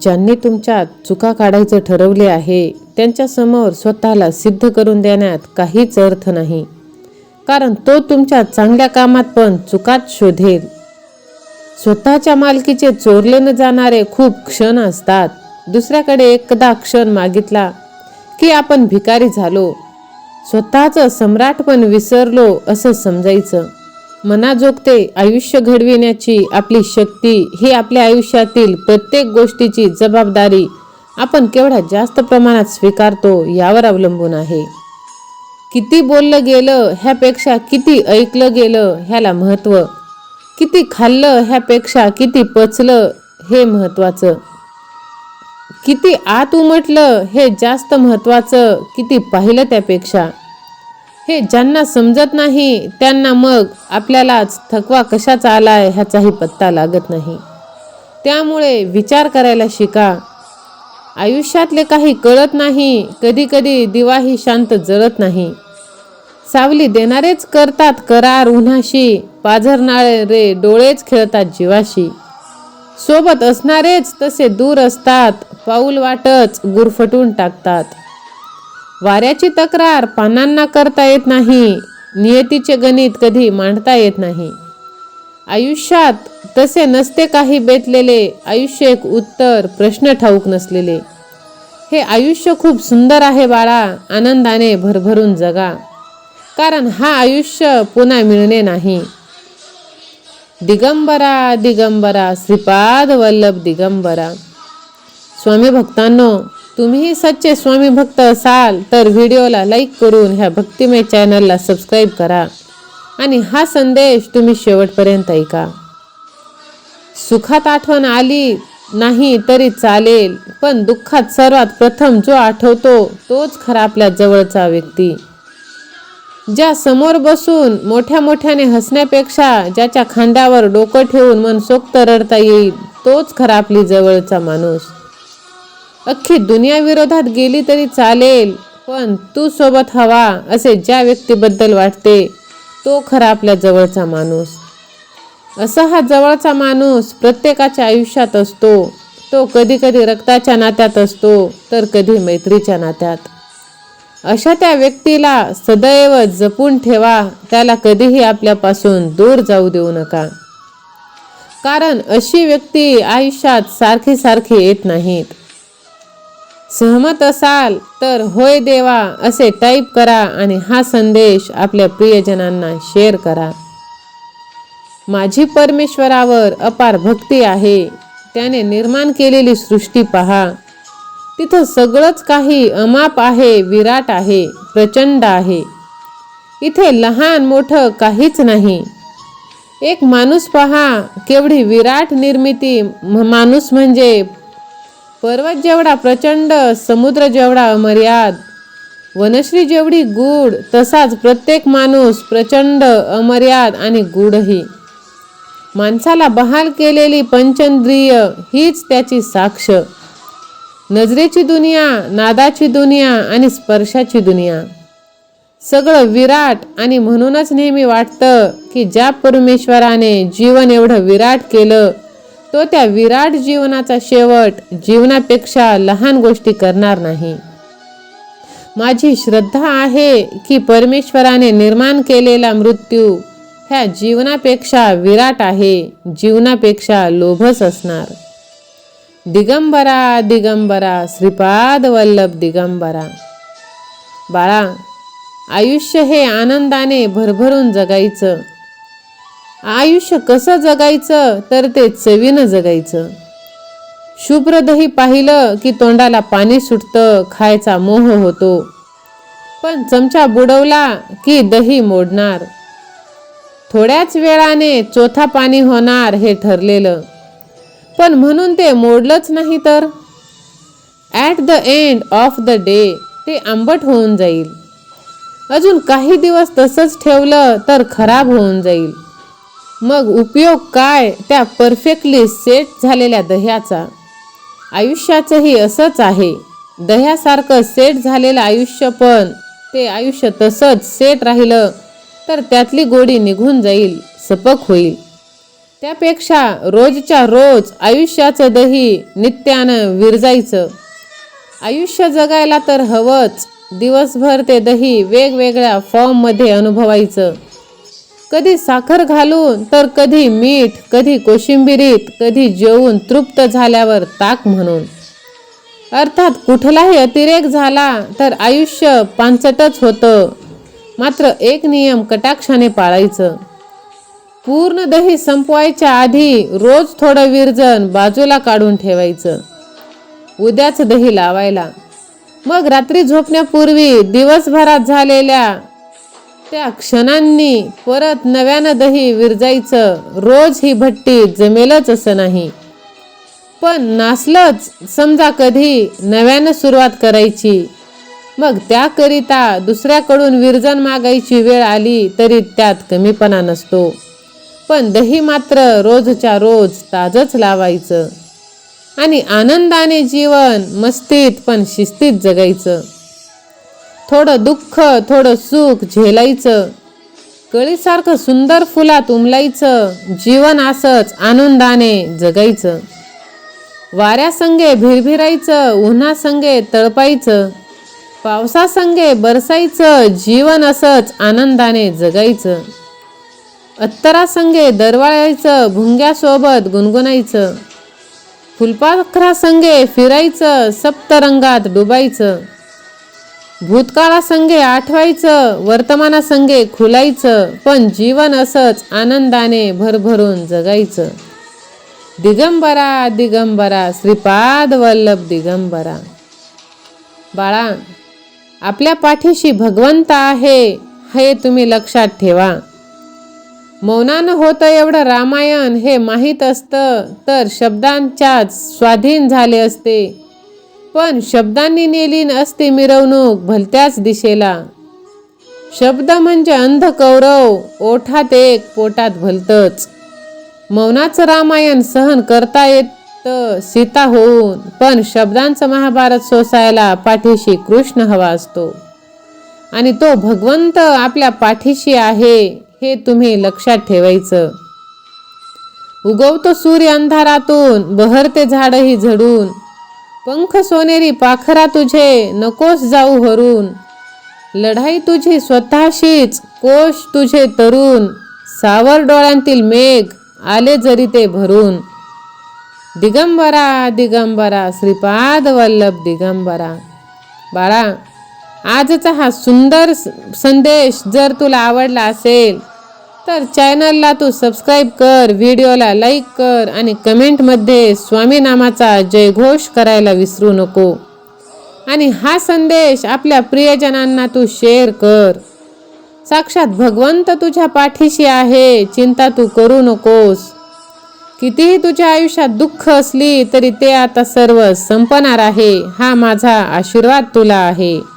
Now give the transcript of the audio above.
ज्यांनी तुमच्या चुका काढायचं ठरवले आहे त्यांच्यासमोर स्वतःला सिद्ध करून देण्यात काहीच अर्थ नाही. कारण तो तुमच्या चांगल्या कामात पण चुकात शोधेल. स्वतःच्या मालकीचे चोरले न जाणारे खूप क्षण असतात. दुसऱ्याकडे एकदा क्षण मागितला की आपण भिकारी झालो. स्वतःचं सम्राट पण विसरलो असं समजायचं. मनाजोगते आयुष्य घडविण्याची आपली शक्ती ही आपल्या आयुष्यातील प्रत्येक गोष्टीची जबाबदारी आपण केवढ्या जास्त प्रमाणात स्वीकारतो यावर अवलंबून आहे. किती बोललं गेलं ह्यापेक्षा किती ऐकलं गेलं ह्याला महत्त्व किती खाल्लं ह्यापेक्षा किती पचलं हे महत्त्वाचं किती आत उमटलं हे जास्त महत्त्वाचं किती पाहिलं त्यापेक्षा. हे ज्यांना समजत नाही त्यांना मग आपल्यालाच थकवा कशाचा आलाय ह्याचाही पत्ता लागत नाही. त्यामुळे विचार करायला शिका. आयुष्यातले काही कळत नाही कधी कधी दिवाही शांत जळत नाही. सावली देणारेच करतात करार उन्हाशी पाझरणारे डोळेच खेळतात जीवाशी. सोबत असणारेच तसे दूर असतात पाऊल वाटच गुरफटून टाकतात. वाऱ्याची तक्रार पानांना करता येत नाही नियतीचे गणित कधी मांडता येत नाही. आयुष्यात तसे नसते काही बेतलेले आयुष्य एक उत्तर प्रश्न ठाऊक नसलेले. हे आयुष्य खूप सुंदर आहे बाळा आनंदाने भरभरून जगा. कारण हा आयुष्य पुन्हा मिळणे नाही. दिगंबरा दिगंबरा श्रीपाद वल्लभ दिगंबरा. स्वामी भक्तांनो तुम्हीही सच्चे स्वामी भक्त असाल तर व्हिडिओला लाईक करून ह्या भक्तिमय चॅनलला सबस्क्राईब करा. आणि हा संदेश तुम्ही शेवटपर्यंत ऐका. सुखात आठवण आली नाही तरी चालेल पण दुःखात सर्वात प्रथम जो आठवतो तोच खरा आपल्या जवळचा व्यक्ती. ज्या समोर बसून मोठ्या मोठ्याने हसण्यापेक्षा ज्याच्या खांद्यावर डोकं ठेवून मनसोक्त रडता येईल तोच खरा आपली जवळचा माणूस. अख्खी दुनिया विरोधात गेली तरी चालेल पण तू सोबत हवा असे ज्या व्यक्तीबद्दल वाटते तो खरा आपल्या जवळचा माणूस. असा हा जवळचा माणूस प्रत्येकाच्या आयुष्यात असतो. तो कधी कधी रक्ताच्या नात्यात असतो तर कधी मैत्रीच्या नात्यात. अशा त्या व्यक्तीला सदैव जपून ठेवा त्याला कधीही आपल्यापासून दूर जाऊ देऊ नका. कारण अशी व्यक्ती आयुष्यात सारखी सारखी येत नाहीत. सहमत असाल तर होय देवा असे टाईप करा आणि हा संदेश आपल्या प्रियजनांना शेअर करा. माझी परमेश्वरावर अपार भक्ती आहे. त्याने निर्माण केलेली सृष्टी पहा. तिथं सगळंच काही अमाप आहे विराट आहे प्रचंड आहे. इथे लहान मोठं काहीच नाही. एक माणूस पहा केवढी विराट निर्मिती माणूस म्हणजे पर्वत जेवढा प्रचंड समुद्र जेवढा अमर्याद वनश्री जेवढी गूढ तसाच प्रत्येक माणूस प्रचंड अमर्याद आणि गूढही. माणसाला बहाल केलेली पंचेंद्रिय हीच त्याची साक्ष. नजरेची दुनिया नादाची दुनिया आणि स्पर्शाची दुनिया. सगळं विराट आणि म्हणूनच नेहमी वाटतं की ज्या परमेश्वराने जीवन एवढं विराट केलं तो त्या विराट जीवनाचा शेवट जीवनापेक्षा लहान गोष्टी करणार नाही. माझी श्रद्धा आहे की परमेश्वराने निर्माण केलेला मृत्यू ह्या जीवनापेक्षा विराट आहे जीवनापेक्षा लोभच असणार. दिगंबरा दिगंबरा श्रीपाद वल्लभ दिगंबरा. बाळा आयुष्य हे आनंदाने भरभरून जगायचं. आयुष्य कसं जगायचं तर ते चवीनं जगायचं. शुभ्र दही पाहिलं की तोंडाला पाणी सुटतं खायचा मोह होतो. पण चमचा बुडवला की दही मोडणार. थोड्याच वेळाने चोथा पाणी होणार हे ठरलेलं. पण म्हणून ते मोडलंच नाही तर? At the end of the day ते आंबट होऊन जाईल. अजून काही दिवस तसंच ठेवलं तर खराब होऊन जाईल. मग उपयोग काय त्या परफेक्टली सेट झालेल्या दह्याचा? आयुष्याचंही असंच आहे. दह्यासारखं सेट झालेलं आयुष्य पण ते आयुष्य तसंच सेट राहिलं तर त्यातली गोडी निघून जाईल सपक होईल. त्यापेक्षा रोजच्या रोज आयुष्याचं दही नित्यानं विरजायचं. आयुष्य जगायला तर हवंच. दिवसभर ते दही वेगवेगळ्या फॉर्ममध्ये अनुभवायचं. कधी साखर घालून तर कधी मीठ कधी कोशिंबिरीत कधी जेवून तृप्त झाल्यावर ताक म्हणून. अर्थात कुठलाही अतिरेक झाला तर आयुष्य पांचटच होतं. मात्र एक नियम कटाक्षाने पाळायचं. पूर्ण दही संपवायच्या आधी रोज थोडं विरजन बाजूला काढून ठेवायचं. उद्याच दही लावायला. मग रात्री झोपण्यापूर्वी दिवसभरात झालेल्या त्या क्षणांनी परत नव्यानं दही विरजायचं. रोज ही भट्टी जमेलच असं नाही. पण नासलंच समजा कधी नव्यानं सुरुवात करायची. मग त्याकरिता दुसऱ्याकडून विरजन मागायची वेळ आली तरी त्यात कमीपणा नसतो. पण दही मात्र रोजच्या रोज ताजच लावायचं. आणि आनंदाने जीवन मस्तीत पण शिस्तीत जगायचं. थोडं दुःख थोडं सुख झेलायचं. कळीसारखं सुंदर फुलात उमलायचं. जीवन असंच आनंदाने जगायचं. वाऱ्यासंगे भिरभिरायचं उन्हासंगे तळपायचं. पावसासंगे बरसायचं जीवन असंच आनंदाने जगायचं. अत्तरासंगे दरवाळायचं भुंग्यासोबत गुणगुणायचं. फुलपाखरासंगे फिरायचं सप्तरंगात डुबायचं. भूतकाळासंगे आठवायचं वर्तमानासंगे खुलायचं पण जीवन असंच आनंदाने भरभरून जगायचं. दिगंबरा दिगंबरा श्रीपाद वल्लभ दिगंबरा. बाळा आपल्या पाठीशी भगवंत आहे हे तुम्ही लक्षात ठेवा. मौनानं होतं एवढं रामायण हे माहीत असतं तर शब्दांच्याच स्वाधीन झाले असते. पण शब्दांनी नेली असते मिरवणूक भलत्याच दिशेला. शब्द म्हणजे अंध कौरव ओठात एक पोटात भलतच. मौनाचं रामायण सहन करता येत सीता होऊन पण शब्दांचं महाभारत सोसायला पाठीशी कृष्ण हवा असतो. आणि तो भगवंत आपल्या पाठीशी आहे हे तुम्ही लक्षात ठेवायचं. उगवतो सूर्य अंधारातून बहरते झाडही झडून पंख सोनेरी पाखरा तुझे नकोस जाऊ हरून लढाई तुझी स्वतःशीच कोश तुझे तरुण. सावर डोळ्यांतील मेघ आले जरी ते भरून. दिगंबरा दिगंबरा श्रीपाद वल्लभ दिगंबरा. बाळा आजचा हा सुंदर स- संदेश जर तुला आवडला असेल तर चॅनलला तू सबस्क्राईब कर व्हिडिओला लाईक कर आणि कमेंटमध्ये स्वामी नामाचा जयघोष करायला विसरू नको. आणि हा संदेश आपल्या प्रियजनांना तू शेअर कर. साक्षात भगवंत तुझ्या पाठीशी आहे चिंता तू करू नकोस. कितीही तुझ्या आयुष्यात दुःख असली तरी ते आता सर्व संपणार आहे हा माझा आशीर्वाद तुला आहे.